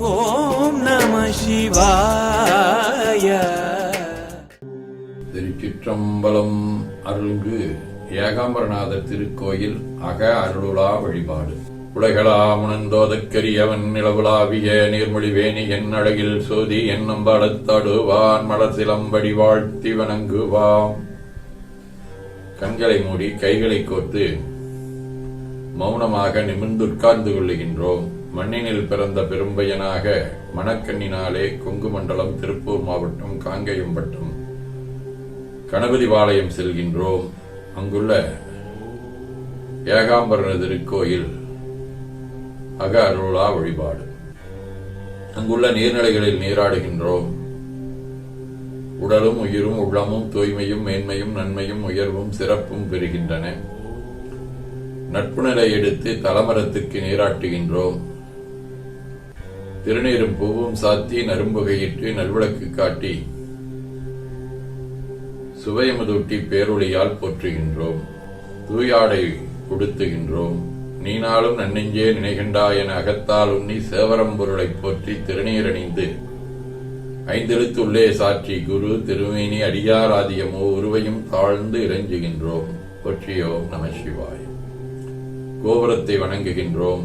ஓம் நம சிவாய. திருச்சிற்றம்பலம் அருள்கு ஏகாம்பரநாதர் திருக்கோயில் அக அருளுலா வழிபாடு. உலகளாமுணந்தோதற்கரியவன் நிலவுலாவிய நீர்மொழிவேணி என் அழகில் சோதி என்னும் பலத்தடுவான் மலசிலம்படி வாழ்த்தி வணங்குவாம். கண்களை மூடி கைகளை கோர்த்து மௌனமாக நிமிர்ந்துட்கார்ந்து கொள்ளுகின்றோம். மண்ணினில் பிறந்த பெரும்பையனாக மணக்கண்ணினாலே கொங்கு மண்டலம் திருப்பூர் மாவட்டம் காங்கேயம் வட்டம் கணபதிபாளையம் செல்கின்றோம். அங்குள்ள ஏகாம்பரன திருக்கோயில் அக அருளா வழிபாடு. அங்குள்ள நீர்நிலைகளில் நீராடுகின்றோம். உடலும் உயிரும் உள்ளமும் தூய்மையும் மேன்மையும் நன்மையும் உயர்வும் சிறப்பும் பெறுகின்றன. நட்புணரை எடுத்து தலமரத்துக்கு நீராட்டுகின்றோம். திருநீரும் பூவும் சாத்தி நரும்புகையிட்டு நல்விளக்கு காட்டி சுவையமுதூட்டி பேரொழியால் போற்றுகின்றோம். தூயாடை கொடுத்துகின்றோம். நீனாலும் நன்னெஞ்சே நினைகின்றா என அகத்தால் உண்ணி சேவரம்பொருளைப் போற்றி திருநீரணிந்து ஐந்தெழுத்து உள்ளே சாற்றி குரு திருமேனி அடியாராதியமோ உருவையும் தாழ்ந்து இறைஞ்சுகின்றோம். போற்றியோம் நம சிவாய். கோபுரத்தை வணங்குகின்றோம்.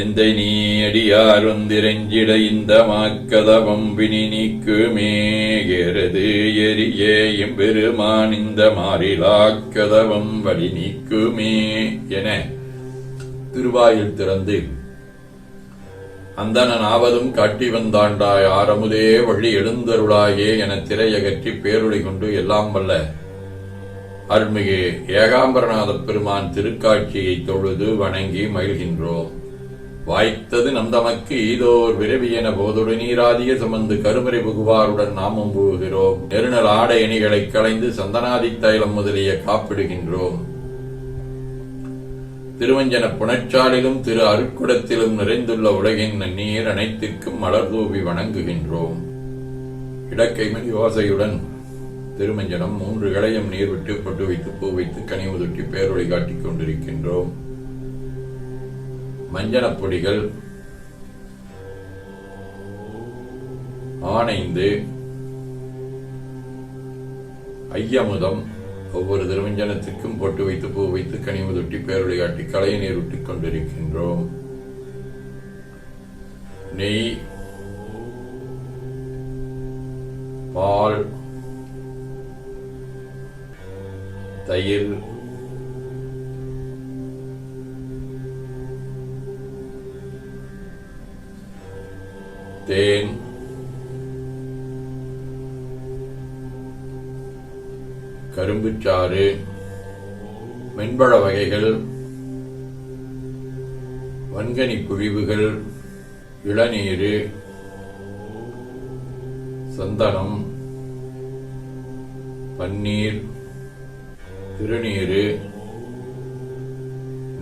எந்தை நீ வந்திரஞ்சிட இந்த மாக்கதவம் பிணி நீக்குமேகிறது எரியே எம்பெருமான் இந்த மாறிலாக்கதவம் வழி நீக்குமே என திருவாயில் திறந்து அந்தனன் ஆவதும் காட்டி வந்தாண்டாய் ஆரமுதே வழி எழுந்தருளாயே என திரையகற்றி பேருளை கொண்டு எல்லாம் வல்ல அருள்மிகு ஏகாம்பரநாத பெருமான் திருக்காட்சியை தொழுது வணங்கி மகிழ்கின்றோம். வாய்த்தது நம் தமக்கு ஈதோர் என போதொடு நீராதிய சுமந்து கருமறை புகுவாருடன் நாமும் புகுகிறோம் நெருநல் ஆடை அணிகளை களைந்து சந்தனாதி தைலம் முதலிய காப்பிடுகின்றோம். திருவஞ்சன புணச்சாலிலும் திரு அருட்குடத்திலும் நிறைந்துள்ள உலகின் நீர் அனைத்திற்கும் மலர் தூவி வணங்குகின்றோம். இடக்கைமணி யோசையுடன் திருமஞ்சனம் மூன்று களையும் நீர் விட்டு பொட்டு வைத்து பூ வைத்து கனி உதுட்டி காட்டிக் கொண்டிருக்கின்றோம். மஞ்சளப் பொடிகள் ஆனைந்து ஐயமுதம் ஒவ்வொரு திருமஞ்சனத்திற்கும் பொட்டு வைத்து பூ வைத்து கனிமுதொட்டி பேருளையாட்டி கலையை நீருட்டிக் கொண்டிருக்கின்றோம். நெய் பால் தயிர் தேன் கரும்புச்சாறு. மென்பழ வகைகள். வன்கனி குழிவுகள். இளநீர். சந்தனம். பன்னீர். திருநீர்.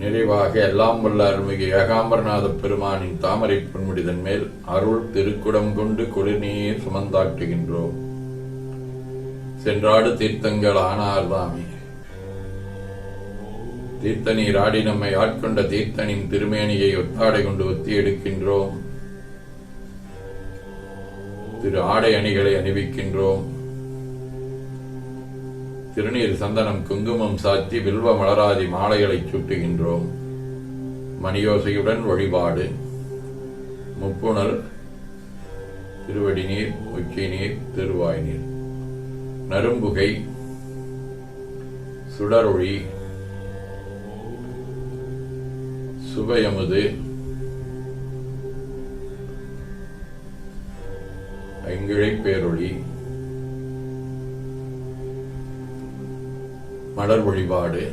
நிறைவாக எல்லாம் வல்ல அருள்மிகு ஏகாம்பரநாத பெருமானின் தாமரை பொன்முடிதன் மேல் அருள் திருக்குடம் கொண்டு குளிர்நீர் சுமந்தாட்டுகின்றோம். சென்றாடு தீர்த்தங்கள் ஆனார்தாமே தீர்த்தனீர் ஆடி நம்மை ஆட்கொண்ட தீர்த்தனின் திருமேனியை ஒத்தாடை கொண்டு ஒத்தி எடுக்கின்றோம். திரு ஆடை அணிகளை அணிவிக்கின்றோம். திருநீர் சந்தனம் குங்குமம் சாத்தி வில்வ மலராதி மாலைகளை சூட்டுகின்றோம். மணியோசையுடன் வழிபாடு. முப்புணல் திருவடி நீர் உச்சி நீர் திருவாய் நீர் நரும்புகை சுடரொளி சுபயமுது ஐங்கிழைப் பேரொழி மலர் வழிபாடு.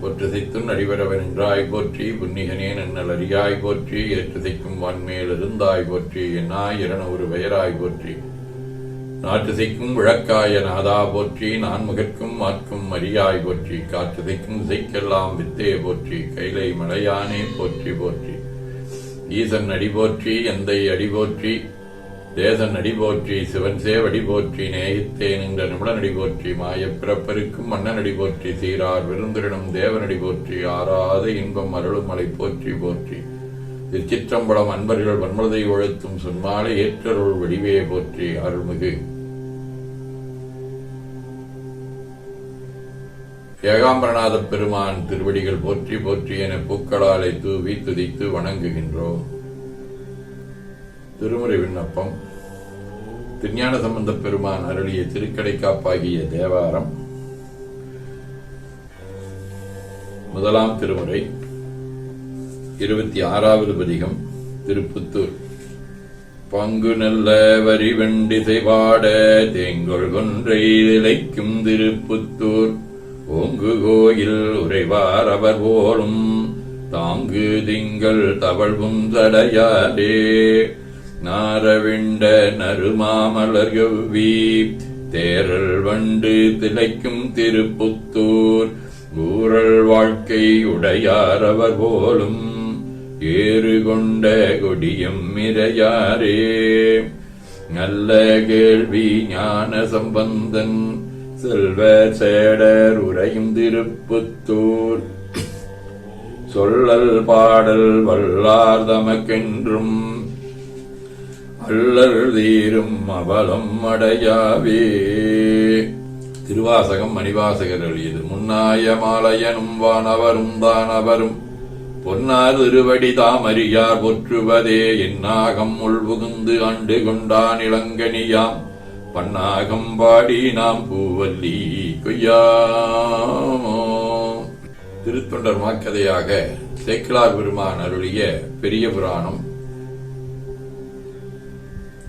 பொற்றுதைத்தும் நடிவரவன் என்றாய் போற்றி புன்னிகனே நன்னல் அறியாய் போற்றி ஏற்றுதைக்கும் வான்மேல் இருந்தாய் போற்றி என்னாய் இரண ஒரு பெயராய் போற்றி. நாட்டுசைக்கும் விளக்காய நாதா போற்றி நான் முகற்கும் மாற்கும் மரியாய் போற்றி காற்றுதைக்கும் இசைக்கெல்லாம் வித்தே போற்றி கைலை மலையானே போற்றி போற்றி. ஈசன் அடி போற்றி எந்தை அடி போற்றி தேசன் அடி போற்றி சிவன் சேவடி போற்றி நேயத்தே நின்ற நிமிடன் அடி போற்றி மாயப் பிறப்பருக்கும் மன்னன் அடி போற்றி சீரார் விருந்திரிடம் தேவனடி போற்றி ஆறாத இன்பம் அருளும் மலை போற்றி போற்றி. திருச்சிற்றம்பலம் அன்பர்கள் வன்மதை ஒழுத்தும் சொன்னாலே ஏற்றருள் வடிவே போற்றி அருள்மிகு. ஏகாம்பரநாத பெருமான் திருவடிகள் போற்றி போற்றி என பூக்களாலை தூவி துதித்து வணங்குகின்றோம். திருமுறை விண்ணப்பம். திருஞான சம்பந்த பெருமான் அருளிய திருக்கடைக்காப்பாகிய தேவாரம். முதலாம் திருமுறை. இருபத்தி ஆறாவது பதிகம் திருப்புத்தூர். பங்கு நல்ல வரி வெண்டிசை பாட தேங்கொள் கொன்றை இழைக்கும் திருப்புத்தூர். ஓங்கு கோயில் உறைவார் அவர் போலும் தாங்கு திங்கள் தவழ்வும் தடையாரே நாரவிண்ட நறுமாமலர் யொவ்வி தேரல் வண்டு திளைக்கும் திருப்புத்தூர் ஊரல் வாழ்க்கை உடையார் அவர் போலும் ஏறு கொண்ட கொடியும் இரையாரே நல்ல கேள்வி ஞான சம்பந்தன் செல்வ சேடர் உரையும் திருப்புத்தூர். சொல்லல் பாடல் வல்லார் தமக்கென்றும் அல்லல் தீரும் அவலம் அடையாவே. திருவாசகம் மணிவாசகர் எழுதியது முன்னாய மாலையனும் வானவரும் தானவரும் பொன்னார் திருவடி தாமறியார் பொற்றுவதே என்னாகம் உள்புகுந்து ஆண்டு கொண்டான் இளங்கனியாம் பன்னாகம் பாடி நாம் பூவல்லி கொய்யாமோ. திருத்தொண்டர் மாக்கதையாக சேக்கிலார் பெருமான் அருளிய பெரிய புராணம்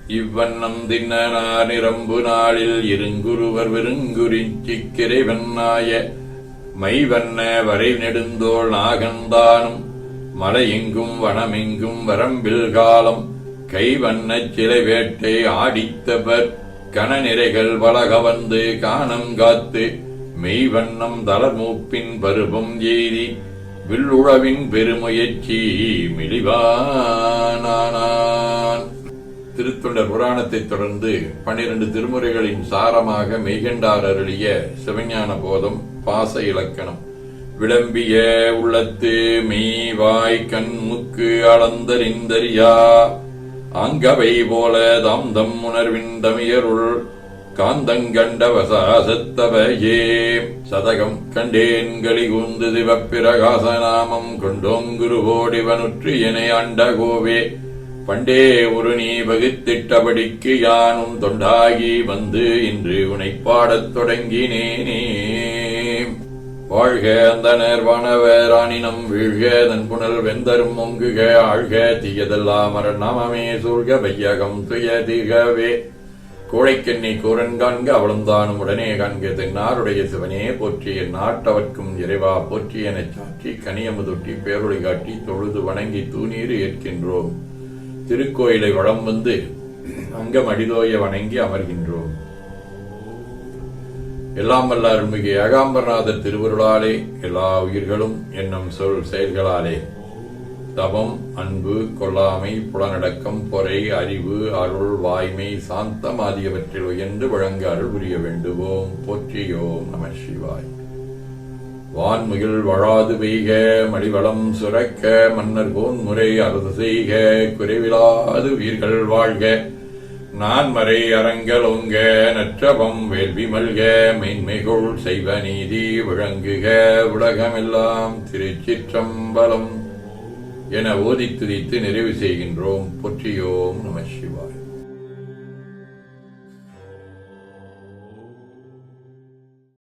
இவ்வண்ணம் தின்னனார் நிரம்பு நாளில் இருங்குருவர் விருங்குறிச்சிக்கிரை வெண்ணாய மைவண்ண வரை நெடுந்தோள் நாகந்தானும் மலையெங்கும் வனமெங்கும் வரம்பில் காலம். கைவண்ணச் சிலை வேட்டை ஆடித்தவர் கனநிறைகள் வளகவந்து காணம் காத்து. மெய்வண்ணம் தளர்மூப்பின் பருவம் எய்தி வில்லுழவின் பெருமுயற்சி மிளிவானான் திருத்தொண்டர் புராணத்தைத் தொடர்ந்து பன்னிரண்டு திருமுறைகளின் சாரமாக மெய்கண்டார் அருளிய சிவஞான போதம் பாச இலக்கணம். விளம்பிய உள்ளத்து மெய் வாய் கண் முக்கு அளந்தறிந்தறியா? அங்கவை போல தாம் தம் உணர்வின் தமியருள் காந்தங்கண்டவசாசத்தவையே சதகம் கண்டேன் கலிகூந்து சிவப்பிரகாசநாமம் கொண்டோங்குருவோடிவனுற்று என அண்ட கோவே பண்டே ஒரு நீ வகுத்திட்டபடிக்கு யானும் தொண்டாகி வந்து இன்று உனை பாடத் தொடங்கினேனே வாழ்க அந்த நேர்வானவராணினம் வீழ்க தன் புனல் வெந்தரும் ஒங்குக ஆழ்க தீயதெல்லாம் மரணமே சூழ்க வையகம் துய தீர்கவே கோழைக்கண்ணி கூரன் காண்க அவளுந்தானும் உடனே காண்க தென்னாருடைய சிவனே போற்றி என் நாட்டவர்க்கும் இறைவா போற்றி எனச் சாற்றி கனியமுதொட்டி பேரொளி காட்டி தொழுது வணங்கி தூநீர் ஏற்கின்றோம். திருக்கோயிலை வளம் வந்து அங்கம் அடிதோய வணங்கி அமர்கின்றோம். எல்லாம் வல்ல அருள்மிகு ஏகாம்பரநாதர் திருவருளாலே எல்லா உயிர்களும் என்னும் சொல் செயல்களாலே. தவம் அன்பு கொல்லாமை புலனடக்கம் பொறை அறிவு அருள் வாய்மை சாந்தம் ஆகியவற்றில் உயர்ந்து வழங்க அருள் புரிய வேண்டுவோம். போற்றியோம் நம சிவாய். வான்முகில் வழாது பெய்க மடிவளம் சுரக்க மன்னர் போன் முறை அரசு செய்க குறைவிலாது உயிர்கள் வாழ்க. நான்மறை அரங்கலோங்க நற்றவம் வேள்வி மல்க மென்மைகுள் செய்வ நீதி விளங்குக உலகமெல்லாம் திருச்சிற்றம்பலம். என ஓதித் துதித்து நிறைவு செய்கின்றோம். பொற்றியோம் நம சிவாய்.